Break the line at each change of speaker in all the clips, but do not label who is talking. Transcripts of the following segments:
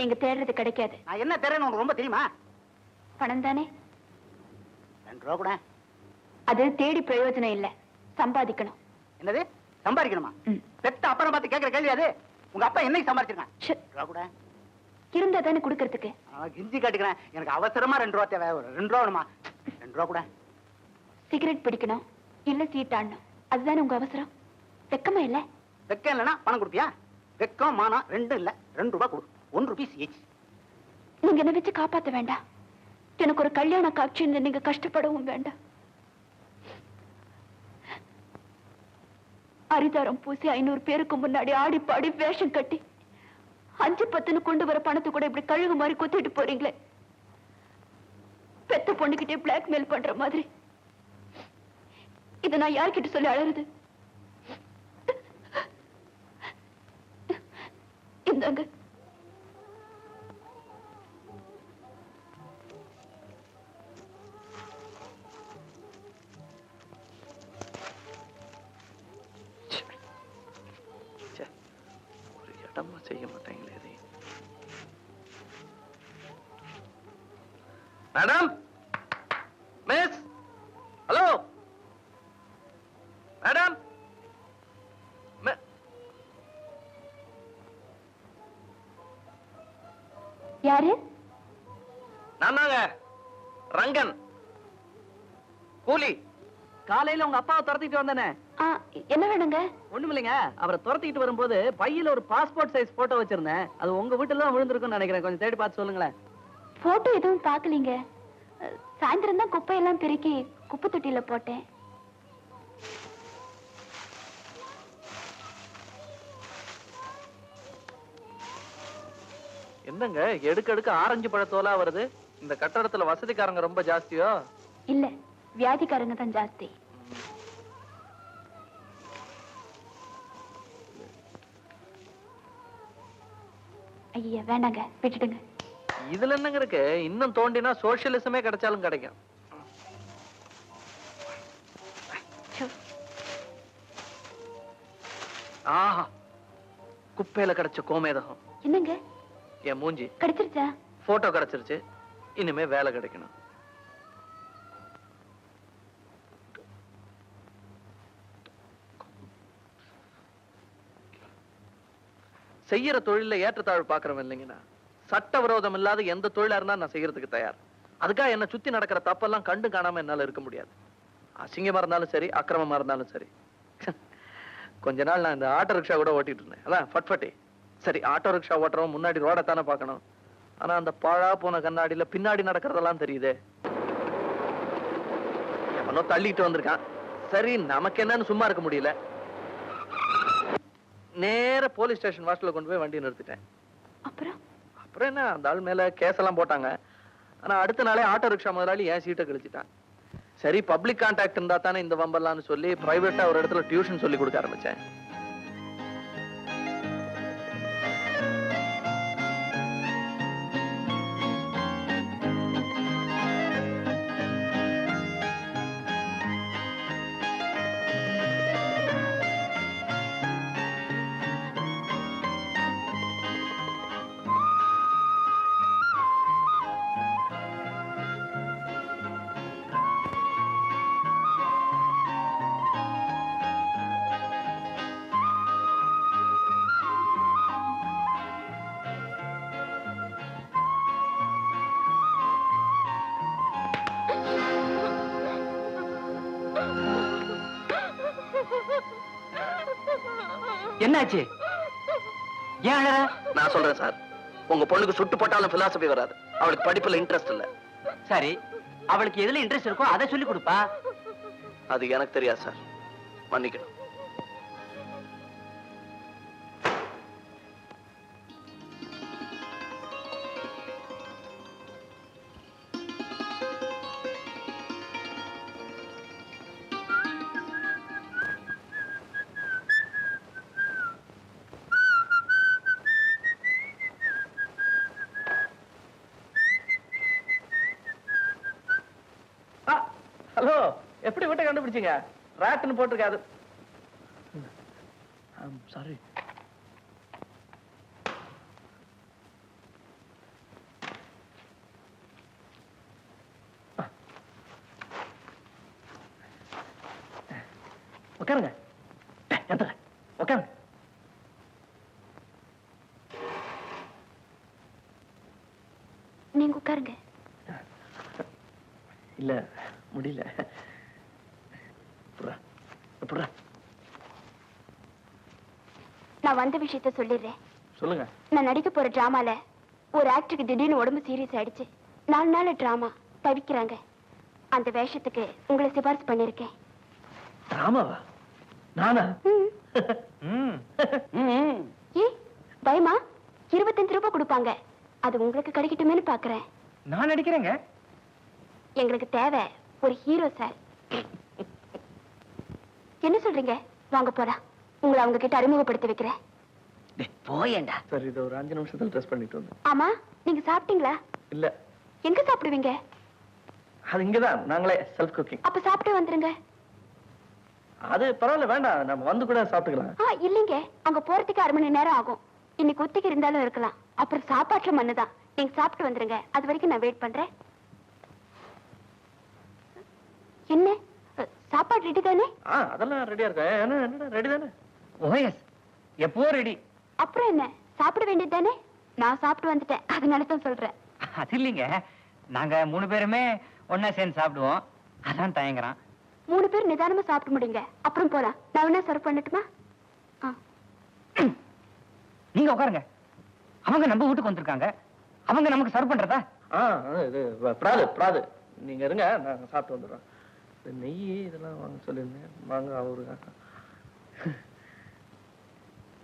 நீங்க தேடுறது கிடைக்காது.
நான் என்ன தரேன்னு உனக்கு ரொம்ப தெரியுமா?
பணம் தானே?
ரெண்டு ரூபா கூட.
அது தேடி பிரயோஜனம் இல்ல. சம்பாதிக்கணும்.
என்னது? சம்பாதிக்கணுமா. பெத்த அப்பனை பார்த்து கேட்கிற கேள்வி அது. உங்க அப்பா என்னைக்கு சம்பாதிச்சிருக்கான் ரூபா கூட.
இருந்தா தானே கொடுக்கறதுக்கு.
கிஞ்சி காட்டுக்கிறேன். எனக்கு அவசரமா ரெண்டு ரூபா தேவை. ரெண்டு ரூபா வேணுமா? ரெண்டு ரூபா கூட.
சிகரெட் பிடிக்கணும். இல்ல சீட்டாடணும் அதுதானே உங்க அவசரம்? வெக்கமா இல்ல?
வெக்கம் இல்லைன்னா பணம் கொடுப்பியா? வெக்கம் மானம் ரெண்டும் இல்ல. ரெண்டு ரூபா கொடு. ஒன் ருபீஸ் ஈச்
நீங்க என்ன வச்சு காப்பாத்த வேண்டாம். எனக்கு ஒரு கல்யாண காட்சின்னு நீங்க கஷ்டப்படவும் வேண்டாம். அரிதாரம் பூசி ஐநூறு பேருக்கு முன்னாடி ஆடி பாடி வேஷம் கட்டி அஞ்சு பத்துன்னு கொண்டு வர பணத்தை கூட இப்படி கழுகு மாதிரி கொத்திட்டு போறீங்களே. பெத்த பொண்ணுகிட்டே பிளாக்மெயில் பண்ற மாதிரி. இதை நான் யார்கிட்ட சொல்லி அழறது? இந்தாங்க.
இடமா செய்ய மாட்டாங்களே இதை மேடம் மிஸ் ஹலோ மேடம்
யாரு?
நான் தாங்க ரங்கன். கூலி.
காலையில உங்க அப்பாவை துரத்திட்டு வந்தானே.
என்ன வேணுங்க?
ஒண்ணும் இல்லைங்க அவரை துரத்திட்டு வரும்போது பையில ஒரு பாஸ்போர்ட் சைஸ் போட்டோ வச்சிருந்தேன். அது உங்க வீட்டுல தான் விழுந்திருக்கும்னு நினைக்கிறேன். கொஞ்சம் தேடி பார்த்து சொல்லுங்களேன்.
போட்டோ எதுவும் பார்க்கலீங்க. அஹ், சாயந்தரம் தான் குப்பையெல்லாம் பெருக்கி குப்பை தொட்டியில போட்டேன்.
என்னங்க எடுக்க எடுக்க ஆரஞ்சு பழத்தோலா வருது? இந்த கட்டடத்துல வசதிக்காரங்க ரொம்ப ஜாஸ்தியோ?
இல்ல வியாதிக்காரங்க தான் ஜாஸ்தி. ஐயா வேண்டாங்க விட்டுடுங்க.
இதுல என்னங்க இருக்கு? இன்னும் தோண்டினா சோசியலிசமே கிடைச்சாலும் கிடைக்கும். ஆஹா குப்பையில கிடைச்ச கோமேதகம்.
என்னங்க?
என் மூஞ்சி.
கிடைச்சிருச்சா?
போட்டோ கிடைச்சிருச்சு. இனிமே வேலை கிடைக்கணும். செய்யற தொழில ஏற்றத்தாழ்வு பாக்குறவன் இல்லைங்கண்ணா. சட்டவிரோதம் இல்லாத எந்த தொழிலா இருந்தா நான் செய்யறதுக்கு தயார். அதுக்காக என்ன சுத்தி நடக்கிற தப்பெல்லாம் கண்டு காணாம என்னால இருக்க முடியாது. அசிங்கமா இருந்தாலும் சரி அக்கிரமமா இருந்தாலும் சரி. கொஞ்ச நாள் நான் இந்த ஆட்டோ ரிக்ஷா கூட ஓட்டிட்டு இருந்தேன். அதான் ஃபட்ஃபட்டி சரி ஆட்டோ ரிக்ஷா ஓட்டுறவன் முன்னாடி ரோட தானே பார்க்கணும். ஆனா அந்த பாழா போன கண்ணாடியில பின்னாடி நடக்கிறதெல்லாம் தெரியுதே. எவனோ தள்ளிட்டு வந்திருக்கான். சரி நமக்கு என்னன்னு சும்மா இருக்க முடியல. நேர போலீஸ் ஸ்டேஷன் வாசல்ல கொண்டு போய் வண்டி நிறுத்திட்டேன்.
அப்புறம்?
அப்புறம் என்ன அந்த ஆள் மேல கேஸ் எல்லாம் போட்டாங்க. ஆனா அடுத்த நாளே ஆட்டோ ரிக்ஷா முதலாளி என் சீட்டை கழிச்சிட்டான். சரி பப்ளிக் கான்டாக்ட் இருந்தா தானே இந்த வம்பெல்லாம்னு சொல்லி பிரைவேட்டா ஒரு இடத்துல டியூஷன் சொல்லி கொடுக்க ஆரம்பிச்சேன்.
என்னாச்சு? ஏன் அழற?
நான் சொல்றேன் சார். உங்க பொண்ணுக்கு சுட்டு போட்டாலும் பிலாசபி வராது. அவளுக்கு படிப்புல இன்ட்ரெஸ்ட் இல்ல.
சரி. அவளுக்கு எதுல இன்ட்ரெஸ்ட் இருக்கோ அதை சொல்லி கொடுப்பா.
அது எனக்கு தெரியாது சார். மன்னிக்கணும். ஹலோ எப்படி வீட்டை கண்டுபிடிச்சீங்க? ராட்டுன்னு போட்டிருக்காது சாரி உட்காருங்க. எந்திர உட்காருங்க.
நீங்க உட்காருங்க.
இல்ல. முடியல.
நான் வந்த விஷயத்த சொல்லிடுறேன்.
சொல்லுங்க.
நான் நடிக்க போற டிராமால ஒரு ஆக்டருக்கு திடீர்னு உடம்பு சீரியஸ் ஆயிடுச்சு. நாலு நாள் டிராமா தவிக்கிறாங்க. அந்த வேஷத்துக்கு உங்களை சிபாரிசு பண்ணிருக்கேன்
நானா?
ஏ பயமா? இருபத்தஞ்சு ரூபாய் கொடுப்பாங்க. அது உங்களுக்கு கிடைக்கட்டுமேனு பாக்குறேன்.
நான் நடிக்கிறேங்க.
எங்களுக்கு தேவை. ஒரு ஹீரோ சார் என்ன சொல்றீங்க? வாங்க போலாம். உங்களை அவங்க கிட்ட அறிமுகப்படுத்தி வைக்கிறேன்.
போயேண்டா
சரி இது ஒரு அஞ்சு நிமிஷத்துல ட்ரெஸ் பண்ணிட்டு வந்தேன்.
ஆமா நீங்க சாப்பிட்டீங்களா?
இல்ல.
எங்க சாப்பிடுவீங்க?
அது இங்கதான். நாங்களே செல்ஃப் குக்கிங்
அப்ப சாப்பிட்டு வந்துருங்க.
அது பரவாயில்ல வேண்டாம். நம்ம வந்து கூட சாப்பிட்டுக்கலாம்.
ஆ இல்லைங்க. அங்க போறதுக்கு அரை மணி நேரம் ஆகும். இன்னைக்கு ஒத்திக்கு இருந்தாலும் இருக்கலாம். அப்புறம் சாப்பாட்டுல மண்ணுதான். நீங்க சாப்பிட்டு வந்துருங்க. அது வரைக்கும் நான் வெயிட் பண்றேன். என்ன? சாப்பாடு ரெடி தானே?
ஆ அதெல்லாம் ரெடியா என்னடா ரெடி தானே?
ஓஎஸ் எப்போ ரெடி
அப்புறம் என்ன? சாப்பிட வேண்டியது தானே? நான் சாப்பிட்டு வந்துட்டேன். அதனால தான் சொல்றேன்.
அது இல்லைங்க. நாங்க மூணு பேருமே ஒண்ணா சேர்ந்து சாப்பிடுவோம். அதான் தயங்குறான்.
மூணு பேர் நிதானமா சாப்பிட்டு முடிங்க. அப்புறம் போலாம். நான் வேணா சர்வ் பண்ணட்டுமா? ஆ.
நீங்க உட்காருங்க. அவங்க நம்ம வீட்டுக்கு வந்திருக்காங்க. அவங்க நமக்கு சர்வ் பண்றதா?
பிராது பிராது. நீங்க இருங்க. நாங்க சாப்பிட்டு வந்துடுறோம் இந்த நெய் இதெல்லாம் வாங்க சொல்லியிருந்தேன். வாங்க அவரு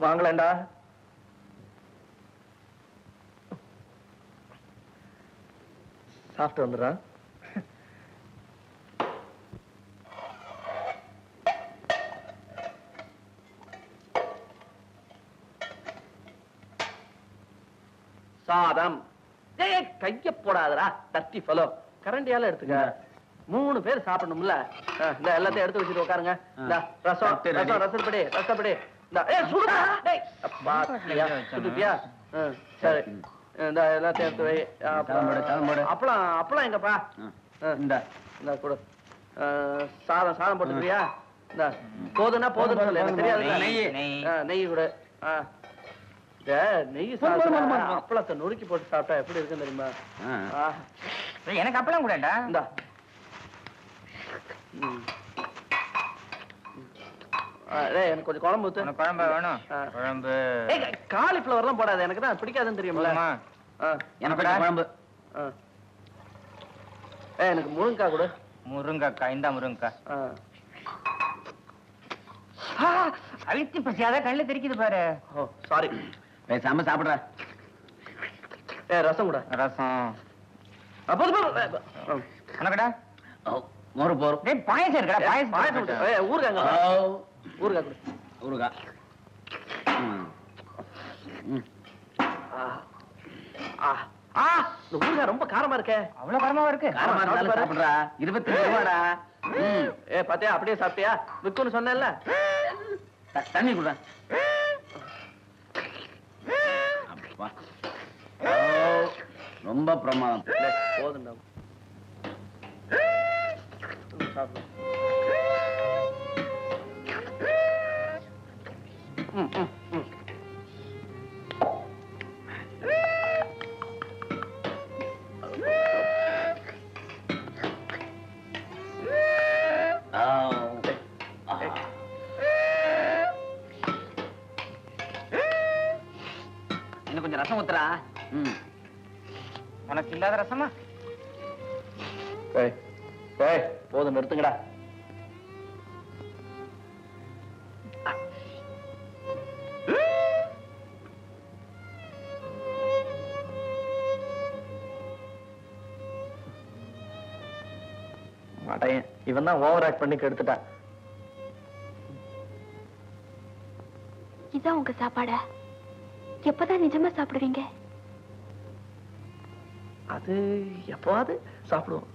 வாங்கலேண்டா சாப்பிட்டு வந்துடுறேன். சாதம். கைய போடாதடா. தட்டி ஃபலோ கரண்டியால எடுத்துக்க. மூணு பேர் சாப்பிடணும்ல. இந்த எல்லாத்தையும் எடுத்து வச்சுட்டு உட்காருங்க. இந்த ரசம். ரசம் ரசப்படி ரசப்படி. இந்த சுடுடா டேய் ஆ, சரி. இந்த எல்லாத்தையும் எடுத்து வை. அப்பளம் அப்பளம் எங்கப்பா?
இந்த.
இந்த கொடு. சாதம் சாதம் போட்டுக்கிறியா? இந்த போதுன்னா போதுன்னு சொல்லு. எனக்கு தெரியாது
நெய், நெய்.
கொடு. ஆ. நெய். அப்பளத்தை நொறுக்கி போட்டு சாப்பிட்டா எப்படி இருக்குன்னு தெரியுமா?
எனக்கு அப்பெல்லாம் கூடடா
இந்தா. எனக்கு கொஞ்சம் குழம்பு ஊத்து.
குழம்பு வேணும். குழம்பு.
காலிஃப்ளவர்லாம் போடாத. எனக்கு தான் பிடிக்காதுன்னு தெரியும்ல.
போதுமா?
ஆ,
எனக்கு குழம்பு.
எனக்கு முருங்கக்காய் கொடு.
முருங்கக்காய் இந்த முருங்கக்காய். அழுத்தி பசியாத கண்ணில் தெரிக்குது பாரு.
ஓ சாரி
பேசாம சாப்பிடுற.
ஏ ரசம் கூட.
ரசம்.
அப்போ
உனக்கடா மோரு போரும் டேய் பாயசம் இருக்கடா பாயசம்.
பாயசம். ஏய் ஊறுகாங்க ஊறுகாய் கொடு.
ஊருகா
ஆ. ஆ. ஆ இந்த ஊறுகாய் ரொம்ப காரமா இருக்கே.
அவ்வளவு காரமா இருக்கு?
காரமா இருந்தாலும் சாப்பிடுறா.
இருபத்தஞ்சு ரூபாடா.
ஏ பாத்தியா அப்படியே சாப்பிட்டியா? விக்குன்னு சொன்னேன்ல.
தண்ணி குடுற ரொம்ப பிரமாதம்.
டேய், போதும்டா ம், சாப்பிடு. ம், ம், ம்.
இன்னும் கொஞ்சம் ரசம் ஊத்துறா உனக்கு இல்லாத ரசமா
போதும் நிறுத்துங்கடா. மாட்டேன் இவன் தான் ஓவர் ஆக்ட் பண்ணி கெடுத்துட்டான்.
இதான் உங்க சாப்பாடா? எப்பதான் நிஜமா சாப்பிடுவீங்க?
அது எப்போவாது சாப்பிடுவோம்.